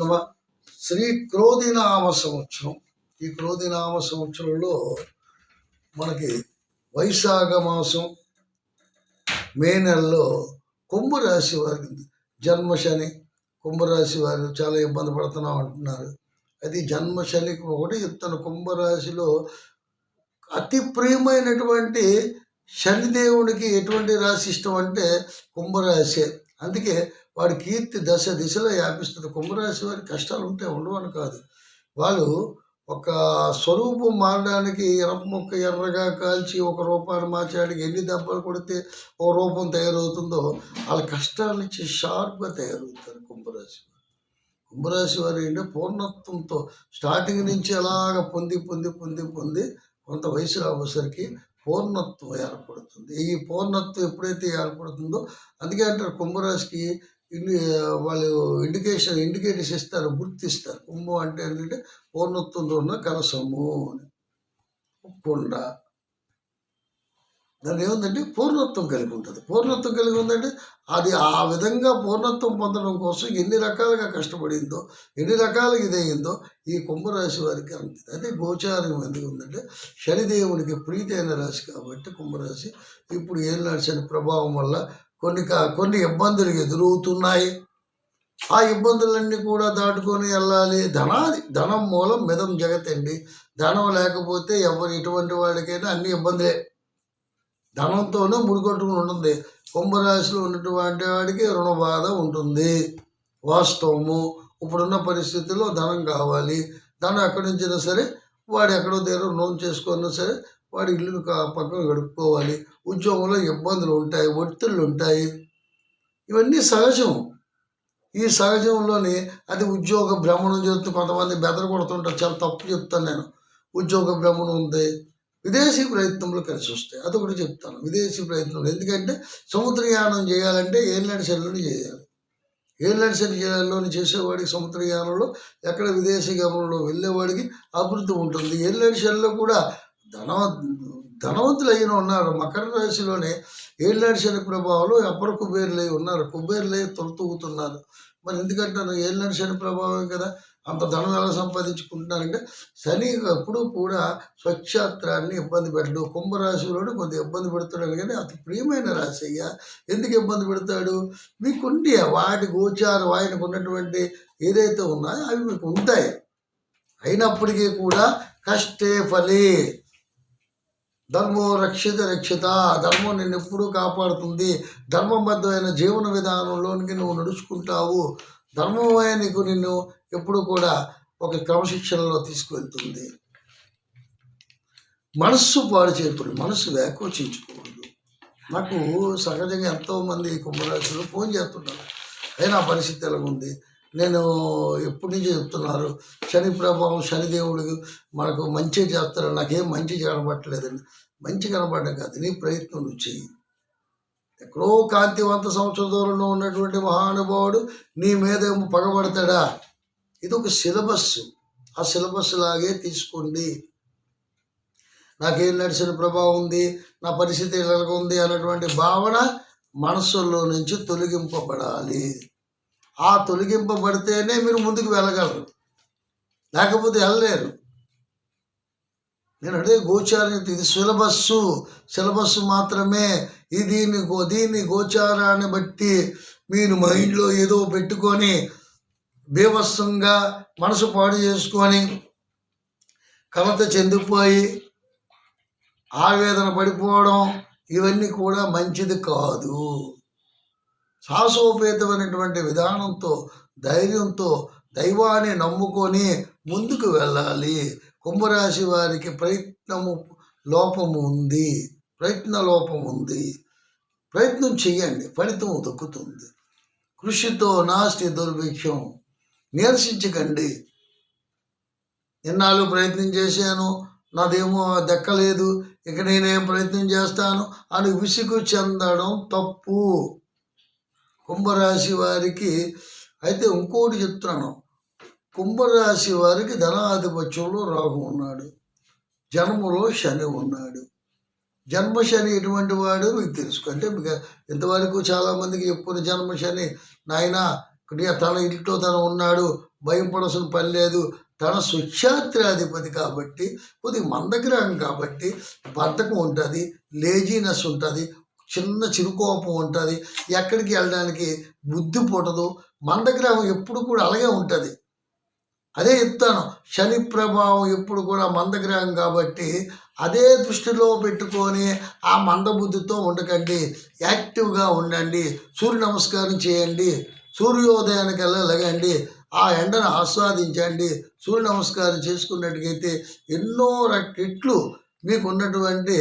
నమ శ్రీ క్రోధినామ సంవత్సరం. ఈ క్రోధినామ సంవత్సరంలో మనకి వైశాఖ మాసం మే నెలలో కుంభరాశి వారికి జన్మశని కుంభరాశి వారు చాలా ఇబ్బంది పడుతున్నాం అంటున్నారు. అది జన్మశనికి ఒకటి చెప్తాను కుంభరాశిలో అతి ప్రియమైనటువంటి శనిదేవునికి ఎటువంటి రాశి ఇష్టం అంటే కుంభరాశి. అందుకే వాడి కీర్తి దశ దిశలో వ్యాపిస్తుంది కుంభరాశి వారి కష్టాలు ఉంటే ఉండవని కాదు. వాళ్ళు ఒక స్వరూపం మారడానికి ఎర్ర ముక్క ఎర్రగా కాల్చి ఒక రూపాన్ని మార్చడానికి ఎన్ని దెబ్బలు కొడితే ఓ రూపం తయారవుతుందో వాళ్ళ కష్టాల నుంచి షార్ప్గా తయారవుతారు కుంభరాశి కుంభరాశి వారు ఏంటంటే పూర్ణత్వంతో స్టార్టింగ్ నుంచి అలాగ పొంది పొంది పొంది పొంది కొంత వయసు రాబోసరికి పూర్ణత్వం ఏర్పడుతుంది. ఈ పూర్ణత్వం ఎప్పుడైతే ఏర్పడుతుందో అందుకే అంటారు కుంభరాశికి ఇండి వాళ్ళు ఇండికేషన్ ఇండికేటర్స్ ఇస్తారు గుర్తిస్తారు. కుంభం అంటే ఏంటంటే పూర్ణత్వంతో ఉన్న కలసము అని కుండ. దాని ఏముందంటే పూర్ణత్వం కలిగి ఉంటుంది. పూర్ణత్వం కలిగి ఉందంటే అది ఆ విధంగా పూర్ణత్వం పొందడం కోసం ఎన్ని రకాలుగా కష్టపడిందో ఎన్ని రకాలుగా ఇదయ్యిందో ఈ కుంభరాశి వారికి అంతే అదే గోచారం ఎందుకు ఉందంటే శనిదేవునికి ప్రీతి అయిన రాశి కాబట్టి కుంభరాశి ఇప్పుడు ఏం నడిచిన ప్రభావం వల్ల కొన్ని కా- కొన్ని ఇబ్బందులు ఎదురవుతున్నాయి. ఆ ఇబ్బందులన్నీ కూడా దాటుకొని వెళ్ళాలి. ధనాది ధనం మూలం మిదం జగతండి. ధనం లేకపోతే ఎవరు ఎటువంటి వాడికైనా అన్ని ఇబ్బందులే. ధనంతోనే ముడికొట్టుకుని ఉంటుంది. కుంభరాశిలో ఉన్నటువంటి వాడికి రుణ బాధ ఉంటుంది. వాస్తవము. ఇప్పుడున్న పరిస్థితుల్లో ధనం కావాలి. ధనం ఎక్కడి నుంచైనా సరే వాడు ఎక్కడో దగ్గర రుణం చేసుకున్నా సరే వాడి ఇల్లును కా పక్కన గడుపుకోవాలి ఉద్యోగంలో ఇబ్బందులు ఉంటాయి ఒత్తిళ్ళు ఉంటాయి. ఇవన్నీ సహజం. ఈ సహజంలోనే అది ఉద్యోగ భ్రమణం చేస్తూ కొంతమంది బెదర కొడుతుంటారు చాలా తప్పు చెప్తాను నేను. ఉద్యోగ భ్రమణం ఉంది. విదేశీ ప్రయత్నంలో కలిసి వస్తాయి అది ఒకటి చెప్తాను. విదేశీ ప్రయత్నంలో ఎందుకంటే సముద్రయానం చేయాలంటే ఏళ్ళనాడు శైలిని చేయాలి. ఏళ్ళనాడు శైలిలోని చేసేవాడికి సముద్రయానంలో ఎక్కడ విదేశీ గమనంలో వెళ్ళేవాడికి అభివృద్ధి ఉంటుంది. ఏళ్ళనాడు సెల్లో కూడా ధనవ ధనవంతులు అయిన ఉన్నారు. మకర రాశిలోనే ఏళ్ళనాడు శని ప్రభావంలో అప్పర కుబేరులై ఉన్నారు. కుబేరులై తొలతూగుతున్నారు. మరి ఎందుకంటాను ఏళ్ళనాడు శని ప్రభావం కదా. అంత ధనధనం సంపాదించుకుంటున్నారంటే శని ఎప్పుడు కూడా స్వచ్ఛాత్రాన్ని ఇబ్బంది పెట్టడు. కుంభరాశిలోనే కొంత ఇబ్బంది పెడుతున్నాడు కానీ అతి ప్రియమైన రాశి అయ్యా. ఎందుకు ఇబ్బంది పెడతాడు? మీకుండి వాటి గోచారం ఆయనకు ఉన్నటువంటి ఏదైతే ఉన్నాయో అవి మీకు ఉంటాయి. అయినప్పటికీ కూడా కష్టే ఫలే. ధర్మో రక్షిత రక్షిత. ధర్మం నిన్ను ఎప్పుడూ కాపాడుతుంది. ధర్మబద్ధమైన జీవన విధానంలోనికి నువ్వు నడుచుకుంటావు. ధర్మమే నీకు నిన్ను ఎప్పుడు కూడా ఒక క్రమశిక్షణలో తీసుకువెళ్తుంది. మనస్సు పాడు చేయకూడదు మనస్సు వ్యాకోచించకూడదు. నాకు సహజంగా ఎంతోమంది కుంభరాశులు ఫోన్ చేస్తున్నారు అయినా పరిస్థితి ఎలాగుంది? నేను ఎప్పటి నుంచి చెప్తున్నారు శని ప్రభావం శనిదేవుడు మనకు మంచి చేస్తారు నాకేం మంచి కనబట్టలేదండి మంచి కనబడడం కాదు నీ ప్రయత్నం నువ్వు చెయ్యి. ఎక్కడో కాంతివంత సంవత్సర దూరంలో ఉన్నటువంటి మహానుభావుడు నీ మీదేమో పగబడతాడా? ఇది ఒక సిలబస్. ఆ సిలబస్ లాగే తీసుకోండి. నాకేం నడిచిన ప్రభావం ఉంది? నా పరిస్థితి ఎలాగ ఉంది? అన్నటువంటి భావన మనస్సులో నుంచి తొలగింపబడాలి. ఆ తొలగింపబడితేనే మీరు ముందుకు వెళ్ళగలరు. లేకపోతే వెళ్ళలేరు. నేను అడిగే గోచారం ఇది సిలబస్సు. సిలబస్ మాత్రమే ఇది దీన్ని గో దీన్ని గోచారాన్ని బట్టి మీరు మైండ్లో ఏదో పెట్టుకొని బీభత్సంగా మనసు పాడు చేసుకొని కలత చెందిపోయి ఆవేదన పడిపోవడం ఇవన్నీ కూడా మంచిది కాదు. సాహసోపేతమైనటువంటి విధానంతో ధైర్యంతో దైవాన్ని నమ్ముకొని ముందుకు వెళ్ళాలి. కుంభరాశి వారికి ప్రయత్నము లోపము ఉంది. ప్రయత్న లోపం ఉంది ప్రయత్నం చేయండి ఫలితం దక్కుతుంది. కృషితో నాస్తి దుర్భిక్షం నిరసించకండి. ఎన్నాళ్ళు ప్రయత్నం చేశాను నాదేమో దక్కలేదు ఇక నేనేం ప్రయత్నం చేస్తాను అని విసుగు చెందడం తప్పు. కుంభరాశి వారికి అయితే ఇంకోటి చెప్తున్నాను. కుంభరాశి వారికి ధనాధిపత్యంలో రాహు ఉన్నాడు. జన్మలో శని ఉన్నాడు. జన్మశని ఎటువంటి వాడు మీకు తెలుసు. అంటే ఇంతవరకు చాలామందికి చెప్పుకున్న జన్మశని నాయన తన ఇంట్లో తను ఉన్నాడు భయం పడాల్సిన పని లేదు. తన సుక్షాత్రాధిపతి కాబట్టి కొద్దిగా మందగ్రహం కాబట్టి బద్ధకం ఉంటుంది లేజీనెస్ ఉంటుంది చిన్న చిరుకోపం ఉంటుంది. ఎక్కడికి వెళ్ళడానికి బుద్ధి పుట్టదు. మందగ్రహం ఎప్పుడు కూడా అలాగే ఉంటుంది. అదే చెప్తాను. శని ప్రభావం ఎప్పుడు కూడా మందగ్రహం కాబట్టి అదే దృష్టిలో పెట్టుకొని ఆ మందబుద్ధితో ఉండకండి. యాక్టివ్గా ఉండండి. సూర్య నమస్కారం చేయండి. సూర్యోదయానికి వెళ్ళగండి ఆ ఎండను ఆస్వాదించండి. సూర్య నమస్కారం చేసుకున్నట్టుగైతే ఎన్నో రెట్లు మీకు ఉన్నటువంటి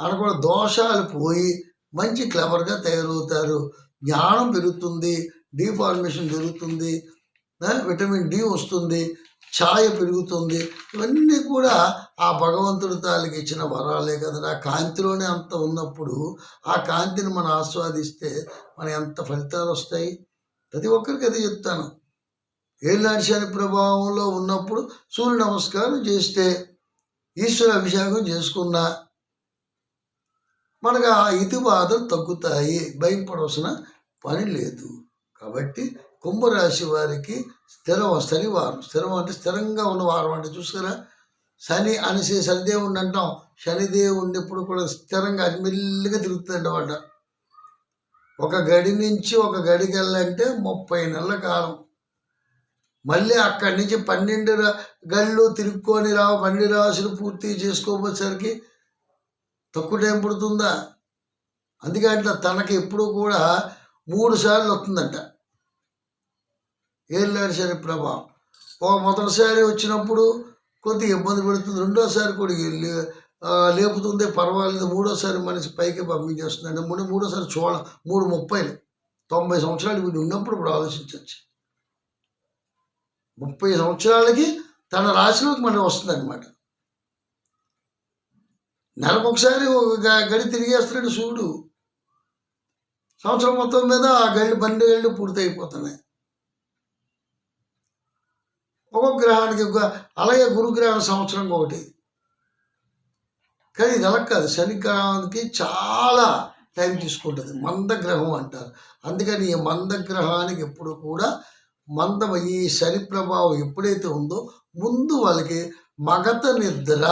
అనకుండా దోషాలు పోయి మంచి క్లవర్గా తయారవుతారు. జ్ఞానం పెరుగుతుంది. డీఫార్మేషన్ జరుగుతుంది. విటమిన్ డి వస్తుంది ఛాయ పెరుగుతుంది. ఇవన్నీ కూడా ఆ భగవంతుడి తాలికి ఇచ్చిన వరాలే కదా ఆ కాంతిలోనే అంత ఉన్నప్పుడు ఆ కాంతిని మనం ఆస్వాదిస్తే మన ఎంత ఫలితాలు వస్తాయి? ప్రతి ఒక్కరికి అది చెప్తాను. ఏళ్ళనాటి శని ప్రభావంలో ఉన్నప్పుడు సూర్య నమస్కారం చేస్తే ఈశ్వర అభిషేకం చేసుకున్నా మనకు ఆ ఇతి బాధలు తగ్గుతాయి భయపడవలసిన పని లేదు. కాబట్టి కుంభరాశి వారికి స్థిరం శనివారం స్థిరం అంటే స్థిరంగా ఉన్న వారం అంటే చూసారా శని అనేసి శనిదేవుడిని అంటాం. శనిదేవుడిని ఎప్పుడు కూడా స్థిరంగా అది మెల్లిగా తిరుగుతుంది అన్నమాట ఒక గడి నుంచి ఒక గడికి వెళ్ళాలంటే ముప్పై నెలల కాలం. మళ్ళీ అక్కడి నుంచి పన్నెండు గళ్ళు తిరుక్కొని రా పన్నెండు రాశులు పూర్తి చేసుకోపోయేసరికి తక్కువ టైం పడుతుందా? అందుకే అట్లా తనకి ఎప్పుడు కూడా మూడు సార్లు వస్తుందంట. ఏళ్ళాడు శని ప్రభావం మొదటిసారి వచ్చినప్పుడు కొద్దిగా ఇబ్బంది పెడుతుంది. రెండోసారి కూడా లే- లేపుతుంది పర్వాలేదు. మూడోసారి మనిషి పైకి పంపించేస్తున్నాడు మూడు మూడోసారి చూడ మూడు ముప్పైలు. తొంభై సంవత్సరాలు వీడు ఉన్నప్పుడు ఇప్పుడు ఆలోచించవచ్చు ముప్పై సంవత్సరాలకి తన రాశిలోకి మనం వస్తుందన్నమాట. నెలకు ఒకసారి ఒక గ- గడి తిరిగేస్తున్నాడు సూర్యుడు. సంవత్సరం మొత్తం మీద ఆ గళ్ళు బండి గళ్ళు పూర్తి అయిపోతున్నాయి ఒక్కొక్క గ్రహానికి ఒక అలాగే గురుగ్రహం సంవత్సరం ఒకటి. కానీ ఇది అలా కాదు. చాలా టైం తీసుకుంటుంది. మందగ్రహం అంటారు. అందుకని ఈ మందగ్రహానికి ఎప్పుడు కూడా మందం ఈ శని ప్రభావం ఎప్పుడైతే ఉందో ముందు వాళ్ళకి మగత నిద్ర.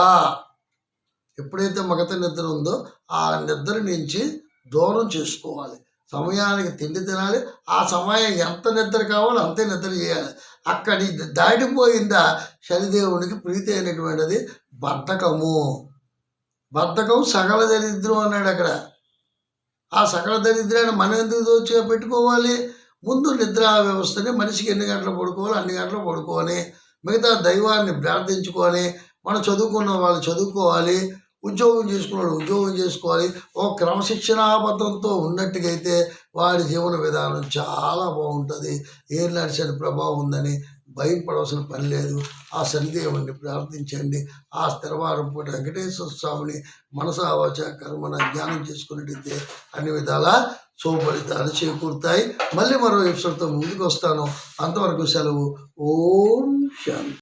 ఎప్పుడైతే మగత నిద్ర ఉందో ఆ నిద్ర నుంచి దూరం చేసుకోవాలి. సమయానికి తిండి తినాలి. ఆ సమయం ఎంత నిద్ర కావాలో అంతే నిద్ర చేయాలి. అక్కడి దాటిపోయిందా శనిదేవునికి ప్రీతి అయినటువంటిది బద్ధకము. బద్ధకం సకల దరిద్రం అన్నాడు అక్కడ. ఆ సకల దరిద్రాన్ని మనం ఎందుకు దోచే పెట్టుకోవాలి? ముందు నిద్ర వ్యవస్థని మనిషికి ఎన్ని గంటలు పడుకోవాలి? అన్ని గంటలు పడుకోవాలి. మిగతా దైవాన్ని ప్రార్థించుకొని మనం చదువుకున్న వాళ్ళు చదువుకోవాలి. ఉద్యోగం చేసుకున్న వాళ్ళు ఉద్యోగం చేసుకోవాలి. ఒక క్రమశిక్షణాబద్ధంతో ఉన్నట్టుగైతే వాడి జీవన విధానం చాలా బాగుంటుంది. ఏం నడిచని ప్రభావం ఉందని భయపడవలసిన పని లేదు. ఆ శనిదేవుని ప్రార్థించండి. ఆ స్థిరవారం పూట వెంకటేశ్వర స్వామిని మనసావాచ కర్మన జ్ఞానం చేసుకున్నట్టయితే అన్ని విధాలా శుభఫలితాలు చేకూరుతాయి. మళ్ళీ మరో ఎపిసోడ్తో ముందుకు వస్తాను అంతవరకు సెలవు. ఓం శాంతి.